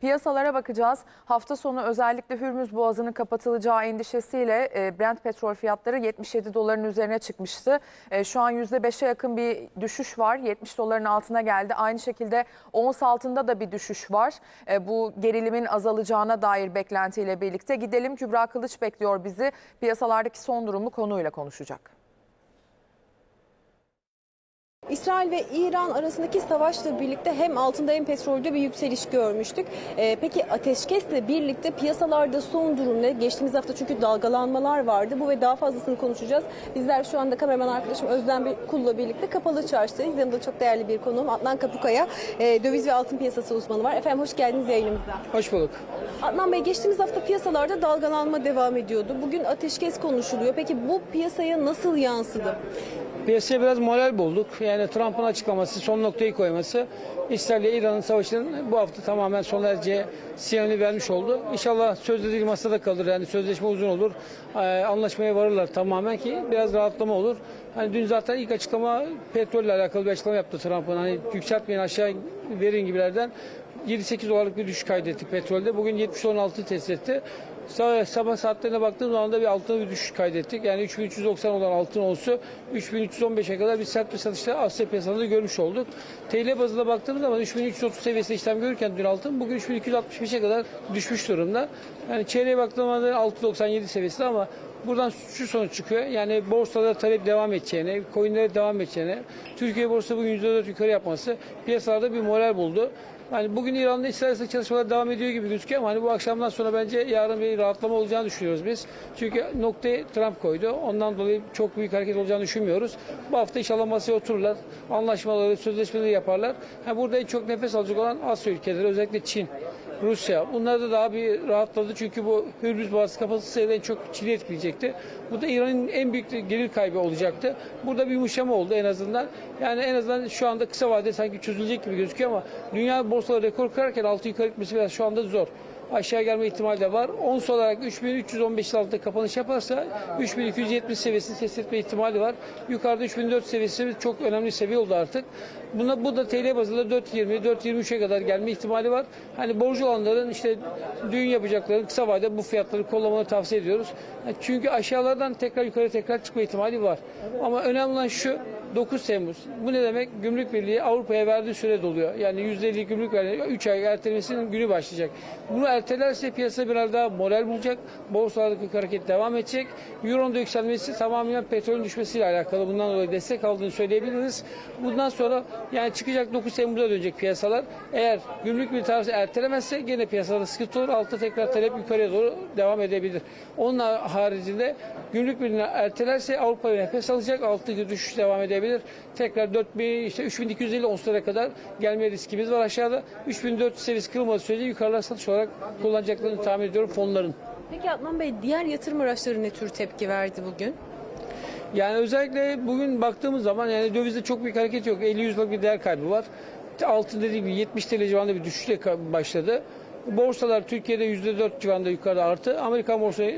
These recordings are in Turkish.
Piyasalara bakacağız. Hafta sonu özellikle Hürmüz Boğazı'nın kapatılacağı endişesiyle e, Brent petrol fiyatları 77 doların üzerine çıkmıştı. E, Şu an %5'e yakın bir düşüş var. 70 doların altına geldi. Aynı şekilde ons altında da bir düşüş var. E, Bu gerilimin azalacağına dair beklentiyle birlikte gidelim. Kübra Kılıç bekliyor bizi. Piyasalardaki son durumu konuyla konuşacak. İsrail ve İran arasındaki savaşla birlikte hem altında hem petrolde bir yükseliş görmüştük. Ee, peki ateşkesle birlikte piyasalarda son durum ne? Geçtiğimiz hafta çünkü dalgalanmalar vardı. Bu ve daha fazlasını konuşacağız. Bizler şu anda kameraman arkadaşım Özlem Kul'la birlikte kapalı çarşıdayız. Yanımda çok değerli bir konuğum Adnan Kapukaya, e, döviz ve altın piyasası uzmanı var. Efendim hoş geldiniz yayınımıza. Hoş bulduk. Adnan Bey geçtiğimiz hafta piyasalarda dalgalanma devam ediyordu. Bugün ateşkes konuşuluyor. Peki bu piyasaya nasıl yansıdı? Piyasaya biraz moral bulduk. Yani Trump'ın açıklaması, son noktayı koyması İsrail ile İran'ın savaşının bu hafta tamamen sona ereceği sinyalini vermiş oldu. İnşallah sözde değil masada kalır. Yani sözleşme uzun olur. Ee, anlaşmaya varırlar tamamen ki biraz rahatlama olur. Hani dün zaten ilk açıklama petrolle alakalı bir açıklama yaptı Trump'ın. Hani yükseltmeyin aşağı verin gibilerden 7-8 dolarlık bir düşüş kaydettik petrolde. Bugün 70 doların altını test etti. Sabah, saatlerine baktığım zaman da bir altına bir düşüş kaydettik. Yani 3390 olan altın olsu 3315'e kadar bir sert bir satışta Asya piyasasında görmüş olduk. TL bazında baktığımız zaman 3330 seviyesinde işlem görürken dün altın bugün 3265'e kadar düşmüş durumda. Yani çeyreğe baktığımda 697 seviyesinde ama Buradan şu sonuç çıkıyor. Yani borsada talep devam edeceğine, coinlere devam edeceğine, Türkiye borsası bugün %4 yukarı yapması piyasalarda bir moral buldu. Yani bugün İran'da İsrail'de çalışmalar devam ediyor gibi gözüküyor ama hani bu akşamdan sonra bence yarın bir rahatlama olacağını düşünüyoruz biz. Çünkü noktayı Trump koydu. Ondan dolayı çok büyük hareket olacağını düşünmüyoruz. Bu hafta inşallah masaya otururlar. Anlaşmaları, sözleşmeleri yaparlar. Ha, burada en çok nefes alacak olan Asya ülkeleri özellikle Çin. Rusya. Bunlar da daha bir rahatladı çünkü bu Hürmüz Boğazı kapatılsaydı en çok Çin'i etkileyecekti. Bu da İran'ın en büyük gelir kaybı olacaktı. Burada bir yumuşama oldu en azından. Yani en azından şu anda kısa vadede sanki çözülecek gibi gözüküyor ama dünya borsaları rekor kırarken altı yukarı gitmesi biraz şu anda zor aşağı gelme ihtimali de var. Ons olarak 3315 altında kapanış yaparsa 3270 seviyesini test etme ihtimali var. Yukarıda 3004 seviyesi çok önemli seviye oldu artık. Buna, bu da TL bazında 420 423'e kadar gelme ihtimali var. Hani borcu olanların işte düğün yapacakların kısa vadede bu fiyatları kollamaları tavsiye ediyoruz. Çünkü aşağılardan tekrar yukarı tekrar çıkma ihtimali var. Ama önemli olan şu 9 Temmuz. Bu ne demek? Gümrük Birliği Avrupa'ya verdiği süre doluyor. Yani %50 gümrük verdiği 3 ay ertelemesinin günü başlayacak. Bunu ertelerse piyasa biraz daha moral bulacak. Borsalardaki hareket devam edecek. Euro'nun da yükselmesi tamamen petrolün düşmesiyle alakalı. Bundan dolayı destek aldığını söyleyebiliriz. Bundan sonra yani çıkacak 9 Temmuz'a dönecek piyasalar. Eğer gümrük bir tarzı ertelemezse gene piyasada sıkıntı olur. Altta tekrar talep yukarıya doğru devam edebilir. Onun haricinde gümrük birliğini ertelerse Avrupa nefes alacak. Alttaki düşüş devam edebilir. Tekrar 4000 işte 3250 onslara kadar gelme riskimiz var aşağıda. 3400 seviyesi kırılmadığı sürece yukarılar satış olarak kullanacaklarını tahmin ediyorum fonların. Peki Adnan Bey diğer yatırım araçları ne tür tepki verdi bugün? Yani özellikle bugün baktığımız zaman yani dövizde çok büyük hareket yok. 50 yüzlük bir değer kaybı var. Altın dediğim gibi 70 TL civarında bir düşüşle başladı. Borsalar Türkiye'de %4 civarında yukarıda artı. Amerikan borsası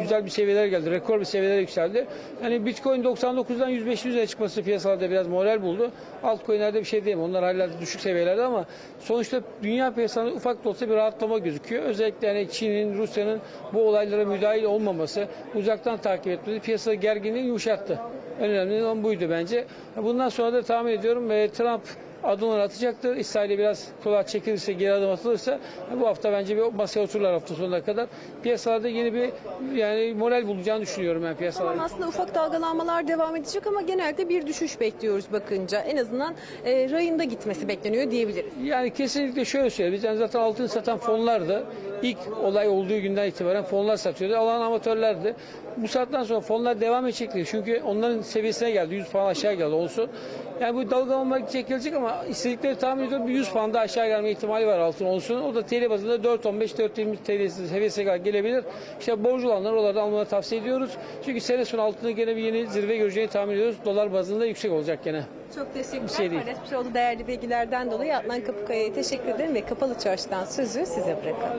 güzel bir seviyeler geldi. Rekor bir seviyeler yükseldi. Yani Bitcoin 99'dan 105 üzerine çıkması piyasalarda biraz moral buldu. Altcoin'lerde bir şey değil. Onlar hala düşük seviyelerde ama sonuçta dünya piyasalarında ufak da olsa bir rahatlama gözüküyor. Özellikle yani Çin'in, Rusya'nın bu olaylara müdahil olmaması, uzaktan takip etmesi piyasa gerginliği yumuşattı. En önemli olan buydu bence. Bundan sonra da tahmin ediyorum e, Trump adımlar atacaktır. İsrail'e biraz kolay çekilirse, geri adım atılırsa bu hafta bence bir masaya otururlar hafta sonuna kadar. Piyasalarda yeni bir yani moral bulacağını düşünüyorum ben piyasalarda. Tamam aslında ufak dalgalanmalar devam edecek ama genelde bir düşüş bekliyoruz bakınca. En azından e, rayında gitmesi bekleniyor diyebiliriz. Yani kesinlikle şöyle söyleyeyim. Biz yani zaten altın satan fonlardı. İlk olay olduğu günden itibaren fonlar satıyordu. Alan amatörlerdi. Bu saatten sonra fonlar devam edecektir. Çünkü onların seviyesine geldi. 100 falan aşağı geldi olsun. Yani bu dalgalanma çekilecek ama istedikleri tahmin ediyorum bir 100 puan da aşağı gelme ihtimali var altın olsun. O da TL bazında 4.15-4.20 TL seviyesine kadar gelebilir. İşte borcu olanlar oralarda almanı tavsiye ediyoruz. Çünkü sene sonu altında gene bir yeni zirve göreceğini tahmin ediyoruz. Dolar bazında yüksek olacak gene. Çok teşekkürler. Bir şey değil. Paylaşmış olduğu değerli bilgilerden dolayı Adnan Kapukaya'ya teşekkür ederim ve Kapalı Çarşı'dan sözü size bırakalım.